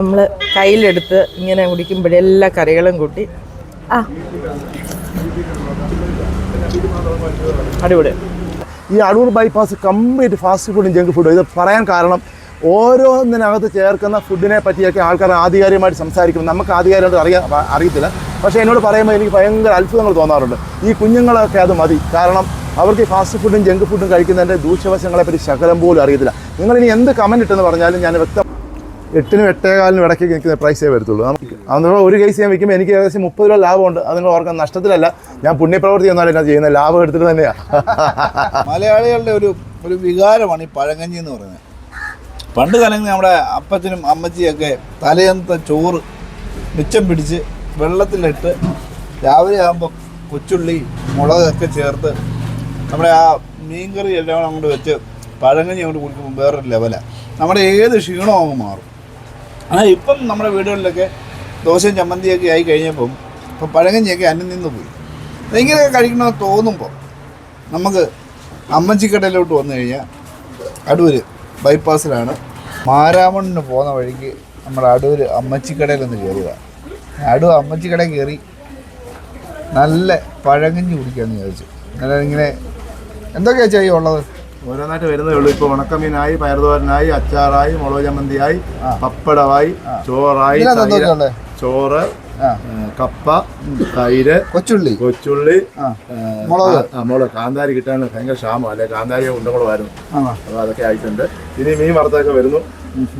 നമ്മൾ കയ്യിലെടുത്ത് ഇങ്ങനെ കുടിക്കുമ്പോഴേ എല്ലാ കറികളും കൂട്ടി. ആ. അടിപൊളി. ഈ അടൂർ ബൈപ്പാസ് കംപ്ലീറ്റ് ഫാസ്റ്റ് ഫുഡും ജങ്ക് ഫുഡും ഇത് പറയാൻ കാരണം ഓരോന്നിനകത്ത് ചേർക്കുന്ന ഫുഡിനെ പറ്റിയൊക്കെ ആൾക്കാർ ആധികാരികമായിട്ട് സംസാരിക്കും. നമുക്ക് ആധികാരികമായിട്ട് അറിയാൻ അറിയത്തില്ല. പക്ഷേ എന്നോട് പറയുമ്പോൾ എനിക്ക് ഭയങ്കര അത്ഭുതങ്ങൾ തോന്നാറുണ്ട്. ഈ കുഞ്ഞുങ്ങളൊക്കെ അത് മതി. കാരണം അവർക്ക് ഈ ഫാസ്റ്റ് ഫുഡും ജങ്ക് ഫുഡും കഴിക്കുന്നതിന്റെ ദൂഷ്യവശങ്ങളെപ്പറ്റി ശകലം പോലും അറിയത്തില്ല. നിങ്ങൾ ഇനി എന്ത് കമന്റ് ഇട്ടെന്ന് പറഞ്ഞാലും ഞാൻ വ്യക്തം എട്ടിനും എട്ടേകാലിനും ഇടയ്ക്ക് എനിക്ക് പ്രൈസേ വരത്തുള്ളൂ. അതുകൊണ്ട് ഒരു കേസ് ഞാൻ വിൽക്കുമ്പോൾ എനിക്ക് ഏകദേശം മുപ്പത് രൂപ ലാഭമുണ്ട്. അത് നിങ്ങൾ ഓർക്കാൻ നഷ്ടത്തിലല്ല. ഞാൻ പുണ്യപ്രവൃത്തി എന്നാലും ഞാൻ ചെയ്യുന്ന ലാഭം എടുത്തിട്ട് തന്നെയാണ് മലയാളികളുടെ ഒരു ഒരു വികാരമാണ് ഈ പഴങ്കഞ്ഞി എന്ന് പറയുന്നത്. പണ്ട് കാലങ്ങളിൽ നമ്മുടെ അപ്പച്ചനും അമ്മച്ചിയൊക്കെ തലേന്നത്തെ ചോറ് മിച്ചം പിടിച്ച് വെള്ളത്തിലിട്ട് രാവിലെ ആകുമ്പോൾ കൊച്ചുള്ളി മുളകൊക്കെ ചേർത്ത് നമ്മുടെ ആ മീൻകറി എല്ലാം അങ്ങോട്ട് വെച്ച് പഴങ്കഞ്ഞി അങ്ങോട്ട് കുടിക്കുമ്പോൾ വേറൊരു ലെവലാണ് നമ്മുടെ ഏത് ക്ഷീണവും മാറും. ആ ഇപ്പം നമ്മുടെ വീടുകളിലൊക്കെ ദോശയും ചമ്മന്തിയൊക്കെ ആയി കഴിഞ്ഞപ്പം ഇപ്പം പഴങ്കഞ്ഞിയൊക്കെ അന്നം നിന്ന് പോയി. ഇങ്ങനെയൊക്കെ കഴിക്കണമെന്ന് തോന്നുമ്പോൾ നമുക്ക് അമ്മച്ചിക്കടയിലോട്ട് വന്നു കഴിഞ്ഞാൽ അടൂര് ബൈപ്പാസിലാണ് മാരാമണ്ണിന് പോകുന്ന വഴിക്ക് നമ്മുടെ അടൂര് അമ്മച്ചിക്കടയിലൊന്ന് കയറിയതാണ് അടൂർ അമ്മച്ചിക്കടയിൽ കയറി നല്ല പഴങ്കഞ്ഞി കുടിക്കാമെന്ന് വിചാരിച്ചു. അങ്ങനെ ഇങ്ങനെ എന്തൊക്കെയാണ് ചെയ്യുക ഉള്ളത് ഓരോന്നായിട്ട് വരുന്നേ ഉള്ളൂ. ഇപ്പോൾ ഉണക്കമീനായി പയറുതോരനായി അച്ചാറായി മുളക് ചമ്മന്തിയായി പപ്പടമായി ചോറായി? ചോറ് കപ്പ തൈര് കൊച്ചുള്ളി. കൊച്ചുള്ളി മുളക്. മുളക്. കാന്താരി കിട്ടാൻ ഭയങ്കര ക്ഷാമം. അല്ലെ? കാന്താരി ഉണ്ടകളുമായിരുന്നു അപ്പൊ അപ്പോൾ അതൊക്കെ ആയിട്ടുണ്ട്. ഇനി മീൻ വറുത്തൊക്കെ വരുന്നു.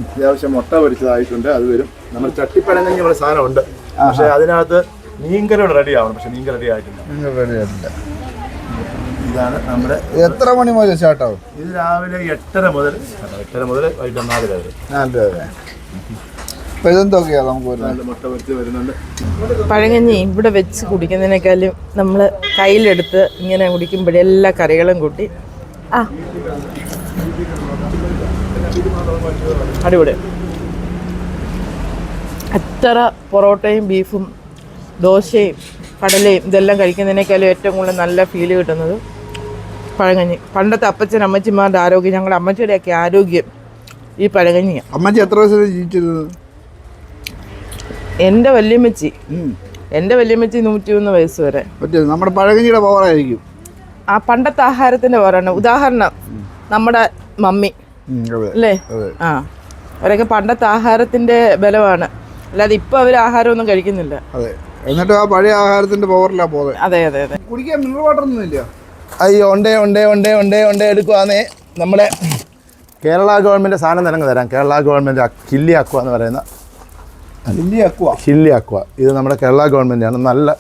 അത്യാവശ്യം മുട്ട പൊരിച്ചതായിട്ടുണ്ട്. അത് വരും. നമ്മൾ ചട്ടിപ്പഴങ്ങി സാധനം ഉണ്ട് പക്ഷേ അതിനകത്ത് മീൻകറി റെഡി ആവണം. പക്ഷെ മീൻകറി റെഡി ആയിട്ടില്ല. നിങ്ങൾ റെഡിയായിട്ടില്ല ഇതാണ് നമ്മുടെ എത്ര മണി മുതൽ സ്റ്റാർട്ടാവും? ഇത് രാവിലെ എട്ടര മുതൽ എട്ടര മുതൽ വൈകിട്ട് ഒന്നാമത് വരെ നല്ല അപ്പം ഇതെന്തൊക്കെയാണ് നമുക്ക് വരുന്നത്? നല്ല മുട്ട പൊരിച്ച് വരുന്നുണ്ട്. പഴങ്കഞ്ഞി ഇവിടെ വെച്ച് കുടിക്കുന്നതിനേക്കാളും നമ്മൾ കയ്യിലെടുത്ത് ഇങ്ങനെ കുടിക്കുമ്പോഴേ എല്ലാ കറികളും കൂട്ടി. ആ. അടിപൊളി. എത്ര പൊറോട്ടയും ബീഫും ദോശയും കടലയും ഇതെല്ലാം കഴിക്കുന്നതിനേക്കാളും ഏറ്റവും കൂടുതൽ നല്ല ഫീൽ കിട്ടുന്നത് പഴങ്കഞ്ഞി. പണ്ടത്തെ അപ്പച്ചൻ അമ്മച്ചിമാരുടെ ആരോഗ്യം ഞങ്ങളുടെ അമ്മച്ചിയുടെയൊക്കെ ആരോഗ്യം ഈ പഴങ്കഞ്ഞിയാണ് അമ്മച്ചി എത്ര വയസ്സാണ് ജീവിച്ചത്? ജീവിച്ചിരുന്നത് എന്റെ വല്യമ്മച്ചി. എന്റെ വല്യമ്മച്ചി നൂറ്റി ഒന്ന് വയസ്സ് വരെ നമ്മുടെ പഴകഞ്ഞിയുടെ പവറായിരിക്കും ആ പണ്ടത്തെ ആഹാരത്തിന്റെ പവറാണ് ഉദാഹരണം നമ്മുടെ മമ്മി. അല്ലേ? ആ. അവരൊക്കെ പണ്ടത്തെ ആഹാരത്തിന്റെ ബലമാണ്. അല്ലാതെ ഇപ്പൊ അവർ ആഹാരമൊന്നും കഴിക്കുന്നില്ല. അതെ. എന്നിട്ട് ആ പഴയ ആഹാരത്തിന്റെ പവറിലാണ് പോകുന്നത് അതെ അതെ അതെ. കുടിക്കാൻ മിനറൽ വാട്ടർ ഒന്നും ഇല്ല. അയ്യോ ഉണ്ടേ ഉണ്ടേ ഉണ്ടേ ഉണ്ടേ ഉണ്ടേ എടുക്കുവാന്നേ. നമ്മുടെ കേരള ഗവൺമെന്റ് സാധനം തന്നെ തരാം. കേരള ഗവൺമെന്റ് കില്ലി അക്വ എന്ന് പറയുന്ന. കില്ലി അക്വ കില്ലി അക്വ ഇത് നമ്മുടെ കേരള ഗവൺമെന്റാണ് നല്ല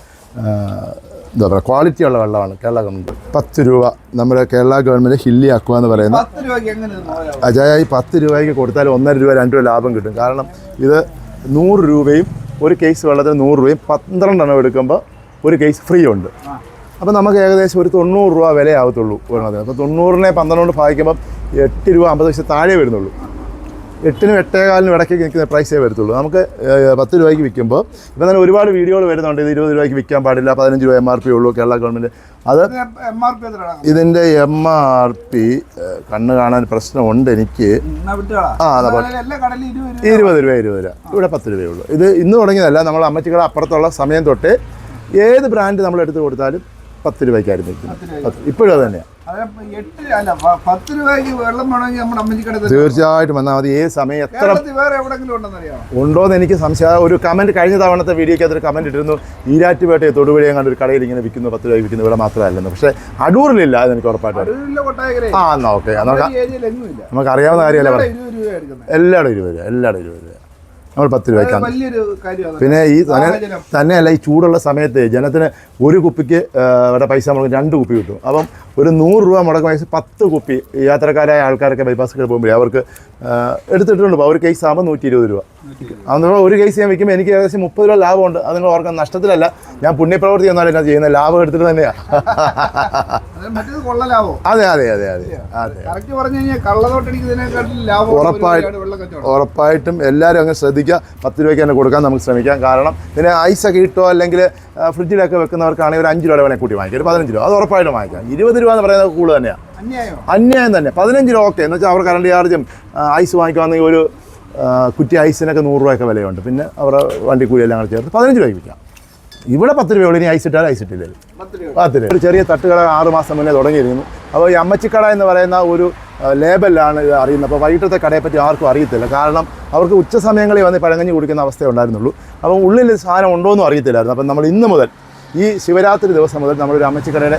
എന്താ പറയുക ക്വാളിറ്റി ഉള്ള വെള്ളമാണ് കേരള ഗവൺമെന്റ് പത്ത് രൂപ നമ്മുടെ കേരള ഗവൺമെന്റ് ഹില്ലി അക്വ എന്ന് പറയുന്ന. പത്ത് രൂപയ്ക്ക് എങ്ങനെ അജായി പത്ത് രൂപയ്ക്ക് കൊടുത്താൽ ഒന്നര രൂപ രണ്ട് രൂപ ലാഭം കിട്ടും. കാരണം ഇത് നൂറ് രൂപയും ഒരു കേസ് വെള്ളത്തിന് നൂറ് രൂപയും പന്ത്രണ്ടെണ്ണം എടുക്കുമ്പോൾ ഒരു കേസ് ഫ്രീ ഉണ്ട്. അപ്പോൾ നമുക്ക് ഏകദേശം ഒരു തൊണ്ണൂറ് രൂപ വിലയാവത്തുള്ളൂ ഒരെണ്ണത്തിന് അപ്പോൾ തൊണ്ണൂറിനെ പന്ത്രണ്ട് ഭാഗിക്കുമ്പോൾ എട്ട് രൂപ അമ്പത് പൈസ താഴെ വരുന്നുള്ളൂ. എട്ടിനും എട്ടേകാലിനും ഇടയ്ക്ക് നിൽക്കുന്ന പ്രൈസേ വരത്തുള്ളൂ. നമുക്ക് പത്ത് രൂപയ്ക്ക് വിൽക്കുമ്പോൾ ഇപ്പം തന്നെ ഒരുപാട് വീഡിയോകൾ വരുന്നുണ്ട്. ഇത് ഇരുപത് രൂപയ്ക്ക് വിൽക്കാൻ പാടില്ല പതിനഞ്ച് രൂപ എം ആർ പി ഉള്ളൂ കേരള ഗവൺമെന്റ് അത് ഇതിന്റെ എം ആർ പി കണ്ണ് കാണാൻ പ്രശ്നമുണ്ട് എനിക്ക്. ആ, അതാ ഇരുപത് രൂപ. ഇരുപത് രൂപ ഇരുപത് രൂപ. ഇവിടെ പത്ത് രൂപയേ ഉള്ളൂ. ഇത് ഇന്ന് തുടങ്ങിയതല്ല നമ്മൾ അമ്മച്ചിക്കട അപ്പുറത്തുള്ള സമയം തൊട്ട് ഏത് ബ്രാൻഡ് നമ്മൾ എടുത്ത് കൊടുത്താലും പത്ത് രൂപയ്ക്കായിരുന്നു വിൽക്കുന്നത് ഇപ്പോഴും അത് തന്നെയാണ് തീർച്ചയായിട്ടും. വന്നാൽ മതി ഏത് സമയം എത്ര ഉണ്ടോയെന്ന് എനിക്ക് സംശയം. ഒരു കമന്റ് കഴിഞ്ഞ തവണത്തെ വീഡിയോയ്ക്ക് അതൊരു കമന്റ് ഇട്ടിരുന്നു. ഈരാറ്റുപേട്ടയെ തൊടുപുഴയും കണ്ട ഒരു കടയിൽ ഇങ്ങനെ വിൽക്കുന്നു പത്ത് രൂപ വിൽക്കുന്നു ഇവിടെ മാത്രമല്ലെന്ന്. പക്ഷേ അടൂറിലില്ല അത് എനിക്ക് ഉറപ്പായിട്ട് ആ എന്നാൽ ഓക്കെ. നമുക്ക് അറിയാവുന്ന കാര്യമല്ല എല്ലായിടും ഇരുപത് രൂപ എല്ലായിടും ഇരുപത് രൂപ. നമ്മൾ പത്ത് രൂപയ്ക്കാണ് പിന്നെ ഈ തന്നെ തന്നെയല്ല ഈ ചൂടുള്ള സമയത്ത് ജനത്തിന് ഒരു കുപ്പിക്ക് ഇവിടെ പൈസ മുടക്കും രണ്ട് കുപ്പി കിട്ടും. അപ്പം ഒരു നൂറ് രൂപ മുടക്കം പൈസ പത്ത് കുപ്പി യാത്രക്കാരായ ആൾക്കാരൊക്കെ ബൈപ്പാസ് പോകുമ്പോഴേ അവർക്ക് എടുത്തിട്ടുണ്ട്. ഒരു കേസ് ആകുമ്പോൾ നൂറ്റി ഇരുപത് രൂപ അതുകൊണ്ട് ഒരു കേസ് ഞാൻ വയ്ക്കുമ്പോൾ എനിക്ക് ഏകദേശം മുപ്പത് രൂപ ലാഭമുണ്ട്. അത് നിങ്ങൾ ഓർക്കാൻ നഷ്ടത്തിലല്ല. ഞാൻ പുണ്യപ്രവൃത്തി എന്നാലും ഞാൻ ചെയ്യുന്ന ലാഭം എടുത്തിട്ട് തന്നെയാണ് അത് അതെ അതെ അതെ അതെ ഉറപ്പായിട്ടും എല്ലാവരും അങ്ങ് ശ്രദ്ധിക്കുക പത്ത് രൂപയ്ക്ക് തന്നെ കൊടുക്കാൻ നമുക്ക് ശ്രമിക്കാം. കാരണം പിന്നെ ഐസൊക്കെ ഇട്ടോ അല്ലെങ്കിൽ ഫ്രിഡ്ജിലൊക്കെ വെക്കുന്നവർക്കാണെങ്കിൽ ഒരു അഞ്ച് രൂപയുടെ വേണേൽ കൂട്ടി വാങ്ങിക്കാം. ഒരു പതിനഞ്ച് രൂപ. അത് ഉറപ്പായിട്ടും വാങ്ങിക്കാം. ഇരുപത് രൂപ എന്ന് പറയുന്നത് കൂടുതൽ തന്നെയാണ് അന്യായോ? അന്യായം തന്നെ. പതിനഞ്ച് രൂപ ഓക്കെ എന്ന് വെച്ചാൽ അവർ കറണ്ട് ചാർജും ഐസ് വാങ്ങിക്കുവാണെങ്കിൽ ഒരു കുറ്റി ഐസിനൊക്കെ നൂറ് രൂപയൊക്കെ വിലയുണ്ട്. പിന്നെ അവരുടെ വണ്ടി കൂലിയെല്ലാം കൂടെ ചേർത്ത് പതിനഞ്ച് രൂപയ്ക്ക് വിൽക്കാം. ഇവിടെ പത്ത് രൂപയുള്ളൂ ഇനി ഐസ് ഇട്ടാൽ ഐസ് ഇട്ടില്ലേ പത്ത് രൂപ. ഒരു ചെറിയ തട്ടുകട ആറ് മാസം മുന്നേ തുടങ്ങിയിരുന്നു. അപ്പോൾ ഈ അമ്മച്ചിക്കട എന്ന് പറയുന്ന ഒരു ലേബലിലാണ് ഇത് അറിയുന്നത്. അപ്പോൾ വൈകിട്ടത്തെ കടയെപ്പറ്റി പറ്റി ആർക്കും അറിയത്തില്ല. കാരണം അവർക്ക് ഉച്ച സമയങ്ങളിൽ വന്ന് പഴങ്കഞ്ഞി കുടിക്കുന്ന അവസ്ഥയേ ഉണ്ടായിരുന്നുള്ളൂ. അപ്പോൾ ഉള്ളിൽ സാധനം ഉണ്ടോ എന്നും അറിയത്തില്ലായിരുന്നു. അപ്പം നമ്മൾ ഇന്ന് മുതൽ ഈ ശിവരാത്രി ദിവസം മുതൽ നമ്മളൊരു അമ്മച്ചിക്കടയുടെ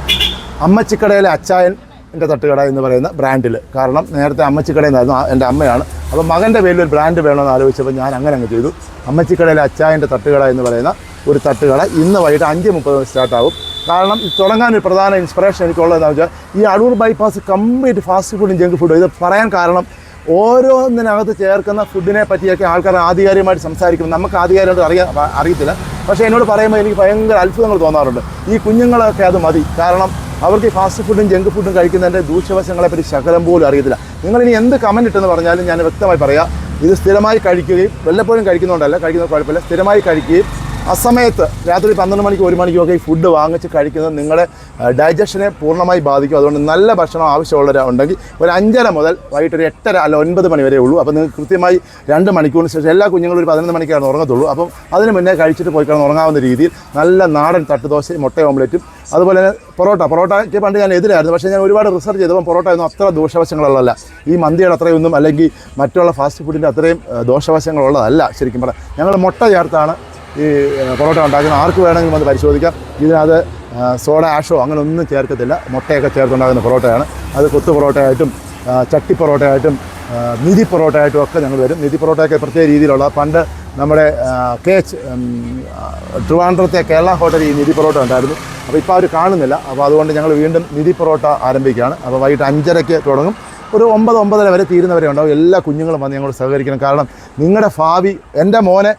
അമ്മച്ചിക്കടയിലെ അച്ചായൻ എന്റെ തട്ടുകട എന്ന് പറയുന്ന ബ്രാൻഡിൽ. കാരണം നേരത്തെ അമ്മച്ചിക്കടയിൽ നിന്നായിരുന്നു എന്റെ അമ്മയാണ്. അപ്പോൾ മകന്റെ പേരിൽ ഒരു ബ്രാൻഡ് വേണമെന്ന് ആലോചിച്ചപ്പോൾ ഞാൻ അങ്ങനെ അങ്ങ് ചെയ്തു. അമ്മച്ചിക്കടയിലെ അച്ചായന്റെ തട്ടുകട എന്ന് പറയുന്ന ഒരു തട്ടുകട ഇന്ന് വൈകിട്ട് അഞ്ച് മുപ്പത് സ്റ്റാർട്ടാവും കാരണം തുടങ്ങാൻ ഒരു പ്രധാന ഇൻസ്പിറേഷൻ എനിക്കുള്ളതെന്ന് വെച്ചാൽ ഈ അടൂർ ബൈപ്പാസ് കംപ്ലീറ്റ് ഫാസ്റ്റ് ഫുഡും ജങ്ക് ഫുഡും ഇത് പറയാൻ കാരണം ഓരോന്നിനകത്ത് ചേർക്കുന്ന ഫുഡിനെ പറ്റിയൊക്കെ ആൾക്കാർ ആധികാരികമായിട്ട് സംസാരിക്കും നമുക്ക് ആധികാരികമായിട്ട് അറിയാൻ അറിയത്തില്ല. പക്ഷേ എന്നോട് പറയുമ്പോൾ എനിക്ക് ഭയങ്കര അത്ഭുതങ്ങൾ തോന്നാറുണ്ട്. ഈ കുഞ്ഞുങ്ങളൊക്കെ അത് മതി. കാരണം അവർക്ക് ഈ ഫാസ്റ്റ് ഫുഡും ജങ്ക് ഫുഡും കഴിക്കുന്നതിന്റെ ദൂഷ്യവശങ്ങളെപ്പറ്റി ശകലം പോലും അറിയത്തില്ല. നിങ്ങളിനി എന്ത് കമന്റ് ഇട്ടെന്ന് പറഞ്ഞാലും ഞാൻ വ്യക്തമായി പറയാം. ഇത് സ്ഥിരമായി കഴിക്കുകയും വല്ലപ്പോഴും കഴിക്കുന്നതുകൊണ്ടല്ല കഴിക്കുന്നത് കുഴപ്പമില്ല. സ്ഥിരമായി കഴിക്കുകയും അസമയത്ത് രാത്രി പന്ത്രണ്ട് മണിക്ക് ഒരു മണിക്കൊക്കെ ഈ ഫുഡ് വാങ്ങിച്ച് കഴിക്കുന്നത് നിങ്ങളുടെ ഡൈജഷനെ പൂർണമായി ബാധിക്കും. അതുകൊണ്ട് നല്ല ഭക്ഷണം ആവശ്യമുള്ളവരുണ്ടെങ്കിൽ ഒരു അഞ്ചര മുതൽ വൈകിട്ട് ഒരു എട്ടര അല്ല ഒൻപത് മണി വരെ ഉള്ളൂ. അപ്പോൾ നിങ്ങൾക്ക് കൃത്യമായി രണ്ട് മണിക്കൂറിന് ശേഷം എല്ലാ കുഞ്ഞുങ്ങളും ഒരു പതിനൊന്ന് മണിക്കാണ് ഉറങ്ങത്തുള്ളൂ. അപ്പം അതിന് മുന്നേ കഴിച്ചിട്ട് പോയി കിടന്ന് ഉറങ്ങാവുന്ന രീതിയിൽ നല്ല നാടൻ തട്ടുദോശയും മുട്ട ഓംലെറ്റും അതുപോലെ തന്നെ പൊറോട്ട. പൊറോട്ടയ്ക്ക് പണ്ട് ഞാൻ എതിരായിരുന്നു. പക്ഷേ ഞാൻ ഒരുപാട് റിസർച്ച് ചെയ്തപ്പോൾ പൊറോട്ട ഒന്നും അത്ര ദോഷവശങ്ങളുള്ളതല്ല. ഈ മന്തിയുടെ അത്രയൊന്നും അല്ലെങ്കിൽ മറ്റുള്ള ഫാസ്റ്റ് ഫുഡിന്റെ അത്രയും ദോഷവശങ്ങളുള്ളതല്ല ശരിക്കും പറഞ്ഞാൽ. ഞങ്ങൾ മുട്ട ചേർത്താണ് ഈ പൊറോട്ട ഉണ്ടാക്കുന്ന ആർക്ക് വേണമെങ്കിലും വന്ന് പരിശോധിക്കാം. ഇതിനകത്ത് സോഡ ആഷോ അങ്ങനെ ഒന്നും ചേർക്കത്തില്ല. മുട്ടയൊക്കെ ചേർത്തുണ്ടാകുന്ന പൊറോട്ടയാണ്. അത് കൊത്തു പൊറോട്ടയായിട്ടും ചട്ടി പൊറോട്ടയായിട്ടും നിധി പൊറോട്ടയായിട്ടും ഒക്കെ ഞങ്ങൾ വരും. നിധി പൊറോട്ടയൊക്കെ പ്രത്യേക രീതിയിലുള്ള പണ്ട് നമ്മുടെ കെ ട്രിവാൻഡ്രത്തെ കേരള ഹോട്ടലിൽ ഈ നിധി പൊറോട്ട ഉണ്ടായിരുന്നു. അപ്പോൾ ഇപ്പോൾ അവർ കാണുന്നില്ല. അപ്പോൾ അതുകൊണ്ട് ഞങ്ങൾ വീണ്ടും നിധി പൊറോട്ട ആരംഭിക്കുകയാണ്. അപ്പോൾ വൈകിട്ട് അഞ്ചരയ്ക്ക് തുടങ്ങും. ഒരു ഒമ്പത് ഒമ്പതര വരെ തീരുന്നവരെ ഉണ്ടാവും. എല്ലാ കുഞ്ഞുങ്ങളും വന്ന് ഞങ്ങൾ സഹകരിക്കണം. കാരണം നിങ്ങളുടെ ഭാവി എന്റെ മോനെ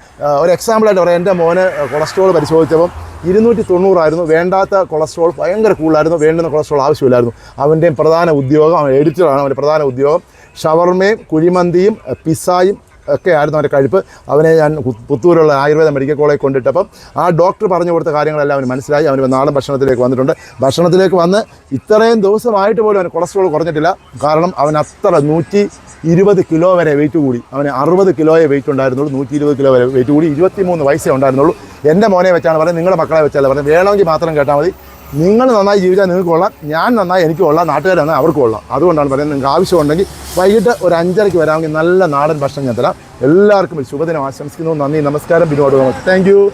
ഒരു എക്സാമ്പിളായിട്ട് പറയാം. എന്റെ മോനെ കൊളസ്ട്രോൾ പരിശോധിച്ചപ്പം ഇരുന്നൂറ്റി തൊണ്ണൂറായിരുന്നു വേണ്ടാത്ത കൊളസ്ട്രോൾ ഭയങ്കര കൂടുതലായിരുന്നു. വേണ്ടുന്ന കൊളസ്ട്രോൾ ആവശ്യമില്ലായിരുന്നു. അവന്റെയും പ്രധാന ഉദ്യോഗം അവൻ എഡിറ്ററാണ് അവന്റെ പ്രധാന ഉദ്യോഗം. ഷവർമയും കുഴിമന്തിയും പിസ്സായും ഒക്കെ ആയിരുന്നു അവന്റെ കഴിപ്പ്. അവനെ ഞാൻ പുത്തൂരുള്ള ആയുർവേദ മെഡിക്കൽ കോളേജ് കൊണ്ടിട്ടപ്പം ആ ഡോക്ടർ പറഞ്ഞു കൊടുത്ത കാര്യങ്ങളെല്ലാം അവന് മനസ്സിലായി. അവന് നാടൻ ഭക്ഷണത്തിലേക്ക് വന്നിട്ടുണ്ട്. ഭക്ഷണത്തിലേക്ക് വന്ന് ഇത്രയും ദിവസമായിട്ട് പോലും അവന് കൊളസ്ട്രോൾ കുറഞ്ഞിട്ടില്ല. കാരണം അവൻ അത്ര നൂറ്റി ഇരുപത് കിലോ വരെ വെയിറ്റ് കൂടി. അവന് അറുപത് കിലോയെ വെയിറ്റ് ഉണ്ടായിരുന്നുള്ളൂ. നൂറ്റി ഇരുപത് കിലോ വരെ വെയിറ്റ് കൂടി. ഇരുപത്തി മൂന്ന് വയസ്സേ ഉണ്ടായിരുന്നുള്ളൂ. എന്റെ മോനെ വെച്ചാണ് പറഞ്ഞത്. നിങ്ങളുടെ മക്കളെ വെച്ചല്ല പറഞ്ഞത്. വേണമെങ്കിൽ മാത്രം കേട്ടാൽ മതി. നിങ്ങൾ നന്നായി ജീവിച്ചാൽ നിങ്ങൾക്ക് കൊള്ളാം. ഞാൻ നന്നായി എനിക്ക് കൊള്ളാം. നാട്ടുകാർ നന്നായി അവർക്ക് കൊള്ളാം. അതുകൊണ്ടാണ് പറയുന്നത് നിങ്ങൾക്ക് ആവശ്യമുണ്ടെങ്കിൽ വൈകിട്ട് ഒരു അഞ്ചരയ്ക്ക് വരാമെങ്കിൽ നല്ല നാടൻ ഭക്ഷണം ഞാൻ തരാം. എല്ലാവർക്കും ശുഭദിനം. ആശംസിക്കുന്നു. നന്ദി. നമസ്കാരം. ബിനോട് താങ്ക്